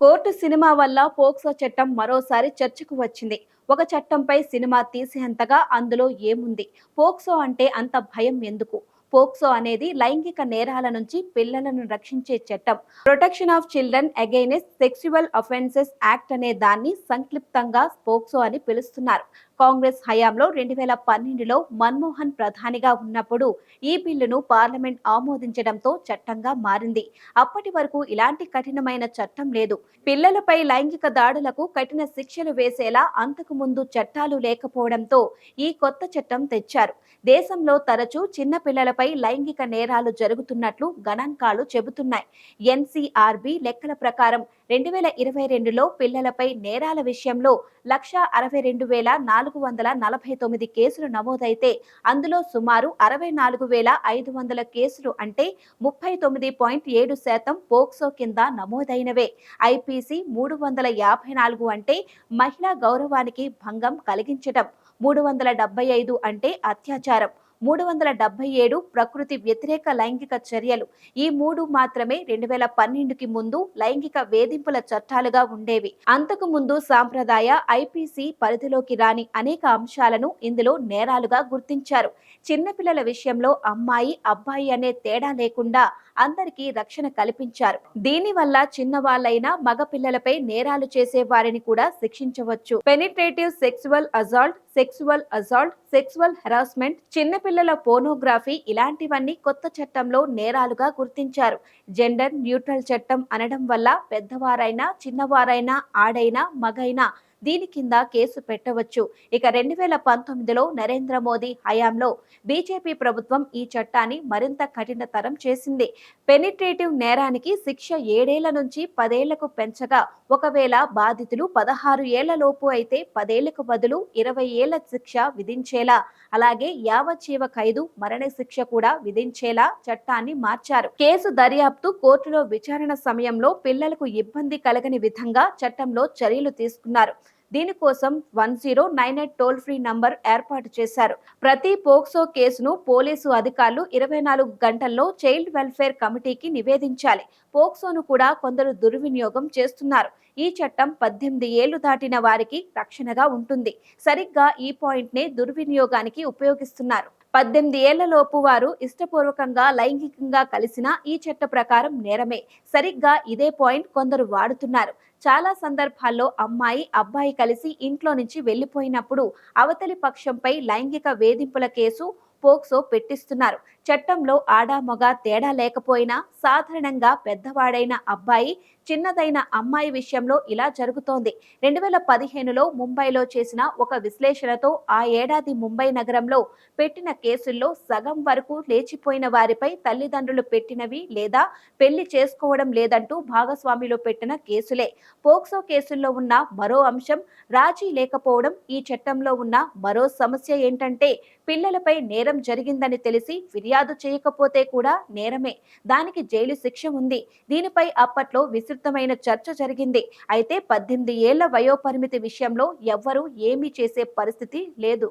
Court cinema వల్ల POCSO చట్టం మరోసారి చర్చకు వచ్చింది. ఒక చట్టంపై సినిమా తీసేంతగా అందులో ఏముంది? పోక్సో అంటే అంత భయం ఎందుకు? పోక్సో అనేది లైంగిక నేరాల నుంచి పిల్లలను రక్షించే చట్టం. Protection of children against sexual offences act అనే దాన్ని సంక్షిప్తంగా పోక్సో అని పిలుస్తున్నారు. కాంగ్రెస్ హయాంలో రెండు వేల పన్నెండులో మన్మోహన్ ప్రధానిగా ఉన్నప్పుడు ఈ బిల్లును పార్లమెంట్ ఆమోదించడంతో చట్టంగా మారింది. అప్పటి వరకు ఇలాంటి కఠినమైన చట్టం లేదు. పిల్లలపై లైంగిక దాడులకు కఠిన శిక్షలు వేసేలా అంతకు ముందు చట్టాలు లేకపోవడంతో ఈ కొత్త చట్టం తెచ్చారు. దేశంలో తరచూ చిన్న పిల్లలపై లైంగిక నేరాలు జరుగుతున్నట్లు గణాంకాలు చెబుతున్నాయి. ఎన్సీఆర్బి లెక్కల ప్రకారం రెండు వేల ఇరవై రెండులో పిల్లలపై నేరాల విషయంలో లక్ష అరవై రెండు వేల నాలుగు వందల నలభై తొమ్మిది కేసులు నమోదైతే అందులో సుమారు అరవై నాలుగు వేల ఐదు వందల కేసులు అంటే ముప్పై తొమ్మిది పాయింట్ ఏడు శాతం పోక్సో కింద నమోదైనవే. ఐపీసీ మూడు వందల యాభై నాలుగు అంటే మహిళా గౌరవానికి భంగం కలిగించటం మూడు వందల డెబ్బై ఐదు అంటే అత్యాచారం. మూడు వందల డెబ్బై ఏడు ప్రకృతి వ్యతిరేక లైంగిక చర్యలు. ఈ మూడు మాత్రమే రెండు వేల పన్నెండుకి ముందు లైంగిక వేధింపుల చట్టాలుగా ఉండేవి. అంతకు ముందు సాంప్రదాయ ఐపీసీ పరిధిలోకి రాని అనేక అంశాలను ఇందులో నేరాలుగా గుర్తించారు. చిన్నపిల్లల విషయంలో అమ్మాయి అబ్బాయి అనే తేడా లేకుండా అందరికీ రక్షణ కల్పించారు. దీనివల్ల చిన్నవాళ్ళైన మగ పిల్లలపై నేరాలు చేసే వారిని కూడా శిక్షించవచ్చు. Penetrative sexual assault sexual assault sexual harassment చిన్నపిల్లల పోనోగ్రఫీ ఇలాంటివన్నీ కొత్త చట్టంలో నేరాలుగా గుర్తించారు. జెండర్ న్యూట్రల్ చట్టం అనడం వల్ల పెద్దవారైనా చిన్నవారైనా ఆడైనా మగైనా దీని కింద కేసు పెట్టవచ్చు. ఇక రెండు వేల పంతొమ్మిదిలో నరేంద్ర మోదీ హయాంలో బీజేపీ ప్రభుత్వం ఈ చట్టాన్ని మరింత కఠినతరం చేసింది. పెనిట్రేటివ్ నేరానికి శిక్ష ఏడేళ్ళ నుంచి పదేళ్ళకు పెంచగా ఒకవేళ బాధితులు పదహారు ఏళ్ళ లోపు అయితే పదేళ్ళకు బదులు ఇరవై ఏళ్ళ శిక్ష విధించేలా అలాగే యావజ్జీవ ఖైదు మరణ శిక్ష కూడా విధించేలా చట్టాన్ని మార్చారు. కేసు దర్యాప్తు కోర్టులో విచారణ సమయంలో పిల్లలకు ఇబ్బంది కలగని విధంగా చట్టంలో చర్యలు తీసుకున్నారు. దీనికోసం one zero nine eight toll free number ఏర్పాటు చేశారు. ప్రతి పోక్సో కేసును పోలీసు అధికారులు ఇరవై నాలుగు గంటల్లో చైల్డ్ వెల్ఫేర్ కమిటీకి నివేదించాలి. పోక్సోను కూడా కొందరు దుర్వినియోగం చేస్తున్నారు. ఈ చట్టం పద్దెనిమిది ఏళ్ళు దాటిన వారికి రక్షణగా ఉంటుంది. సరిగ్గా ఈ పాయింట్నే దుర్వినియోగానికి ఉపయోగిస్తున్నారు. పద్దెనిమిది ఏళ్ళలోపు వారు ఇష్టపూర్వకంగా లైంగికంగా కలిసిన ఈ చట్ట ప్రకారం నేరమే. సరిగ్గా ఇదే పాయింట్ కొందరు వాడుతున్నారు. చాలా సందర్భాల్లో అమ్మాయి అబ్బాయి కలిసి ఇంట్లో నుంచి వెళ్ళిపోయినప్పుడు అవతలి పక్షంపై లైంగిక వేధింపుల కేసు పోక్సో పెట్టిస్తున్నారు. చట్టంలో ఆడా మగ తేడా లేకపోయినా సాధారణంగా పెద్దవాడైన అబ్బాయి చిన్నదైన అమ్మాయి విషయంలో ఇలా జరుగుతోంది. రెండు వేల పదిహేనులో ముంబైలో చేసిన ఒక విశ్లేషణతో ఆ ఏడాది ముంబై నగరంలో పెట్టిన కేసుల్లో సగం వరకు లేచిపోయిన వారిపై తల్లిదండ్రులు పెట్టినవి లేదా పెళ్ళి చేసుకోవడం లేదంటూ భాగస్వామిలో పెట్టిన కేసులే. పోక్సో కేసుల్లో ఉన్న మరో అంశం రాజీ లేకపోవడం ఈ చట్టంలో ఉన్న మరో సమస్య ఏంటంటే పిల్లలపై నేరం జరిగిందని తెలిసి ఫిర్యాదు చేయకపోతే కూడా నేరమే. దానికి జైలు శిక్ష ఉంది. దీనిపై అప్పట్లో విస్తృతమైన చర్చ జరిగింది. అయితే పద్దెనిమిది ఏళ్ళ వయోపరిమితి విషయంలో ఎవ్వరూ ఏమీ చేసే పరిస్థితి లేదు.